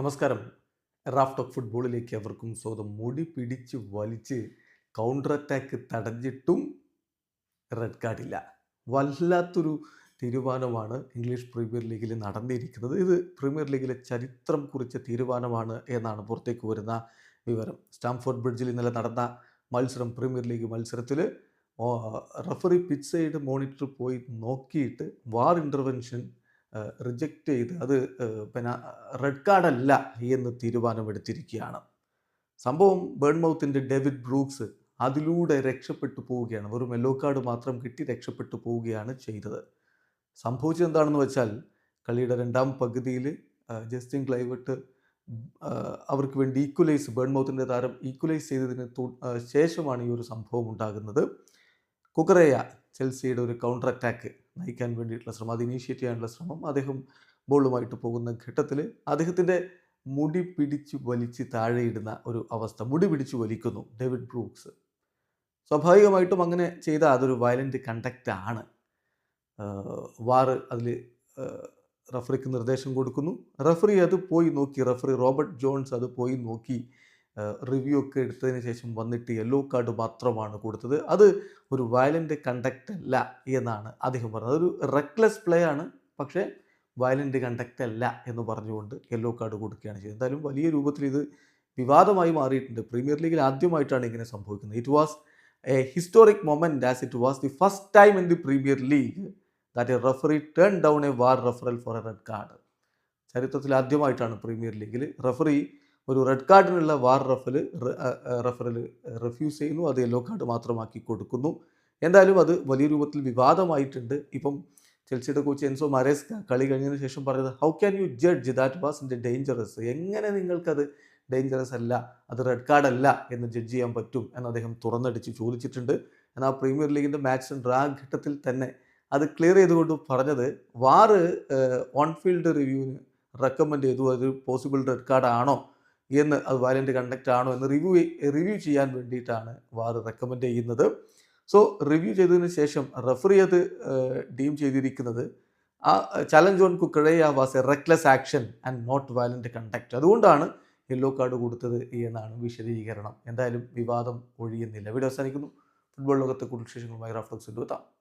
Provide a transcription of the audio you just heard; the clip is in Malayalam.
നമസ്കാരം. റാഫ്റ്റ് ഓഫ് ഫുട്ബോളിലേക്ക് അവർക്കും സ്വന്തം മുടി പിടിച്ച് വലിച്ച് കൗണ്ടർ അറ്റാക്ക് തടഞ്ഞിട്ടും റെഡ് കാർഡില്ല വല്ലാത്തൊരു തീരുമാനമാണ് ഇംഗ്ലീഷ് പ്രീമിയർ ലീഗിൽ നടന്നിരിക്കുന്നത്. ഇത് പ്രീമിയർ ലീഗിലെ ചരിത്രം കുറിച്ച തീരുമാനമാണ് എന്നാണ് പുറത്തേക്ക് വരുന്ന വിവരം. സ്റ്റാംഫോർഡ് ബ്രിഡ്ജിൽ ഇന്നലെ നടന്ന മത്സരം പ്രീമിയർ ലീഗ് മത്സരത്തിൽ റഫറി പിച്ച് സൈഡ് മോണിറ്റർ പോയി നോക്കിയിട്ട് വാർ ഇന്റർവെൻഷൻ റിജക്റ്റ് ചെയ്ത് അത് പിന്നെ റെഡ് കാർഡല്ല എന്ന് തീരുമാനമെടുത്തിരിക്കുകയാണ്. സംഭവം ബേൺമൗത്തിന്റെ ഡേവിഡ് ബ്രൂക്സ് അതിലൂടെ രക്ഷപ്പെട്ടു പോവുകയാണ്. വെറും യെല്ലോ കാർഡ് മാത്രം കിട്ടി രക്ഷപ്പെട്ടു പോവുകയാണ് ചെയ്തത്. സംഭവിച്ചത് എന്താണെന്ന് വെച്ചാൽ കളിയുടെ രണ്ടാം പകുതിയിൽ ജസ്റ്റിൻ ക്ലൈവട്ട് അവർക്ക് വേണ്ടി ഈക്വലൈസ് ബേൺമൗത്തിന്റെ താരം ഈക്വലൈസ് ചെയ്തതിന് ശേഷമാണ് ഈ ഒരു സംഭവം ഉണ്ടാകുന്നത്. കുക്കറേയ ചെൽസിയുടെ ഒരു കൗണ്ടർ അറ്റാക്ക് നയിക്കാൻ വേണ്ടിയിട്ടുള്ള ശ്രമം അത് ഇനീഷ്യേറ്റ് ചെയ്യാനുള്ള ശ്രമം അദ്ദേഹം ബോളുമായിട്ട് പോകുന്ന ഘട്ടത്തിൽ അദ്ദേഹത്തിന്റെ മുടി പിടിച്ചു വലിച്ച് താഴെയിടുന്ന ഒരു അവസ്ഥ മുടി പിടിച്ചു വലിക്കുന്നു ഡേവിഡ് ബ്രൂക്സ്. സ്വാഭാവികമായിട്ടും അങ്ങനെ ചെയ്ത അതൊരു വയലന്റ് കണ്ടക്റ്റ് ആണ്. വാറ് അതിൽ റഫറിക്ക് നിർദ്ദേശം കൊടുക്കുന്നു. റഫറി അത് പോയി നോക്കി റഫറി റോബർട്ട് ജോൺസ് അത് പോയി നോക്കി റിവ്യൂ ഒക്കെ എടുത്തതിന് ശേഷം വന്നിട്ട് യെല്ലോ കാർഡ് മാത്രമാണ് കൊടുത്തത്. അത് ഒരു വയലന്റ് കണ്ടക്റ്റ് അല്ല എന്നാണ് അദ്ദേഹം പറഞ്ഞത്. അതൊരു റെക്ലെസ് പ്ലേ ആണ്. പക്ഷേ വയലന്റ് കണ്ടക്റ്റ് അല്ല എന്ന് പറഞ്ഞുകൊണ്ട് യെല്ലോ കാർഡ് കൊടുക്കുകയാണ് ചെയ്തത്. എന്തായാലും വലിയ രൂപത്തിൽ ഇത് വിവാദമായി മാറിയിട്ടുണ്ട്. പ്രീമിയർ ലീഗിൽ ആദ്യമായിട്ടാണ് ഇങ്ങനെ സംഭവിക്കുന്നത്. It was a historic moment as it was the first time in the Premier League that a referee turn down a VAR referral for a red card ചരിത്രത്തിൽ ആദ്യമായിട്ടാണ് പ്രീമിയർ ലീഗിൽ റഫറി ഒരു റെഡ് കാർഡിനുള്ള വാർ റഫൽ റഫറൽ റെഫ്യൂസ് ചെയ്യുന്നു. അത് യെല്ലോ കാർഡ് മാത്രമാക്കി കൊടുക്കുന്നു. എന്തായാലും അത് വലിയ രൂപത്തിൽ വിവാദമായിട്ടുണ്ട്. ഇപ്പം ചെൽസിയുടെ കോച്ച് എൻസോ മരേസ്ക കളി കഴിഞ്ഞതിന് ശേഷം പറഞ്ഞത് how can you judge that was ഇന്റെ ഡേഞ്ചറസ് എങ്ങനെ നിങ്ങൾക്കത് ഡേഞ്ചറസ് അല്ല? അത് റെഡ് കാർഡ് അല്ല എന്ന് ജഡ്ജ് ചെയ്യാൻ പറ്റും? എന്ന് അദ്ദേഹം തുറന്നടിച്ച് ചോദിച്ചിട്ടുണ്ട്. എന്നാൽ പ്രീമിയർ ലീഗിന്റെ മാച്ച് ഡ്രാ ഘട്ടത്തിൽ തന്നെ അത് ക്ലിയർ ചെയ്തുകൊണ്ട് പറഞ്ഞത് വാറ് ഓൺ ഫീൽഡ് റിവ്യൂവിന് റെക്കമെൻഡ് ചെയ്തു. അത് പോസിബിൾ റെഡ് കാർഡ് ആണോ? എന്ന് അത് വയലന്റ് കണ്ടക്റ്റ് ആണോ എന്ന് റിവ്യൂ റിവ്യൂ ചെയ്യാൻ വേണ്ടിയിട്ടാണ് വാർ റെക്കമെൻഡ് ചെയ്യുന്നത്. സോ റിവ്യൂ ചെയ്തതിന് ശേഷം റഫറി അത് ഡീം ചെയ്തിരിക്കുന്നത്. ആ challenge on കുക്കഴയ was a reckless action and not violent conduct. അതുകൊണ്ടാണ് യെല്ലോ കാർഡ് കൊടുത്തത് എന്നാണ് വിശദീകരണം. എന്തായാലും വിവാദം ഒഴിയുന്നില്ല. ഇവിടെ അവസാനിക്കുന്നു. ഫുട്ബോൾ ലോകത്തെ കൂടുതൽ വിശേഷങ്ങളുമായി റാഫ്ലോക്സ് എത്താം